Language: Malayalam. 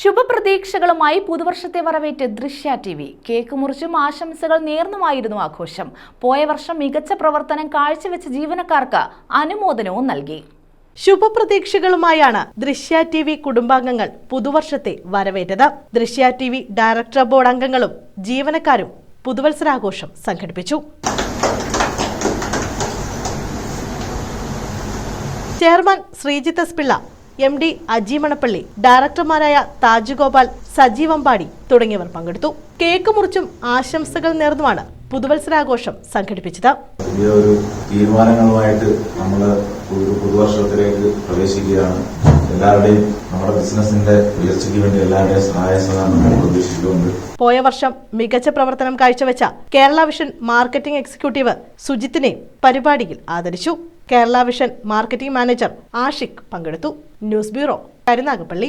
ശുഭപ്രതീക്ഷകളുമായി പുതുവർഷത്തെ വരവേറ്റ് ദൃശ്യ ടി വി. കേക്ക് മുറിച്ചും ആശംസകൾ നേർന്നുമായിരുന്നു ആഘോഷം. പോയ വർഷം മികച്ച പ്രവർത്തനം കാഴ്ചവെച്ച ജീവനക്കാർക്ക് അനുമോദനവും നൽകി. ശുഭപ്രതീക്ഷകളുമായാണ് ദൃശ്യ ടി വി കുടുംബാംഗങ്ങൾ പുതുവർഷത്തെ വരവേറ്റത്. ദൃശ്യ ടി വി ഡയറക്ടർ ബോർഡ് അംഗങ്ങളും ജീവനക്കാരും പുതുവത്സരാഘോഷം സംഘടിപ്പിച്ചു. Chairman Sreejith S Pillai M D Ajimanappally ഡയറക്ടർമാരായ Thajugopal സജീവമ്പാടി തുടങ്ങിയവർ പങ്കെടുത്തു. കേക്ക് മുറിച്ചും ആശംസകൾ നേർന്നുമാണ് പുതുവത്സരാഘോഷം സംഘടിപ്പിച്ചത്. പുതിയ ഒരു തീരുമാനങ്ങളുമായിട്ട് നമ്മൾ ഒരു പുതുവർഷത്തിലേക്ക് പ്രവേശിക്കുകയാണ്. എല്ലാവരുടെയും നമ്മുടെ ബിസിനസിന്റെ ഉയർച്ചയ്ക്ക് വേണ്ടി എല്ലാവരുടെയും സഹായ സഹകരണം പ്രതീക്ഷിക്കുന്നുണ്ട് പോയ വർഷം മികച്ച പ്രവർത്തനം കാഴ്ചവെച്ച കേരള വിഷൻ മാർക്കറ്റിംഗ് എക്സിക്യൂട്ടീവ് സുജിത്തിനെ പരിപാടിയിൽ ആദരിച്ചു. Kerala vision marketing manager Ashiq പങ്കെടുത്തു. News bureau Karunagappally.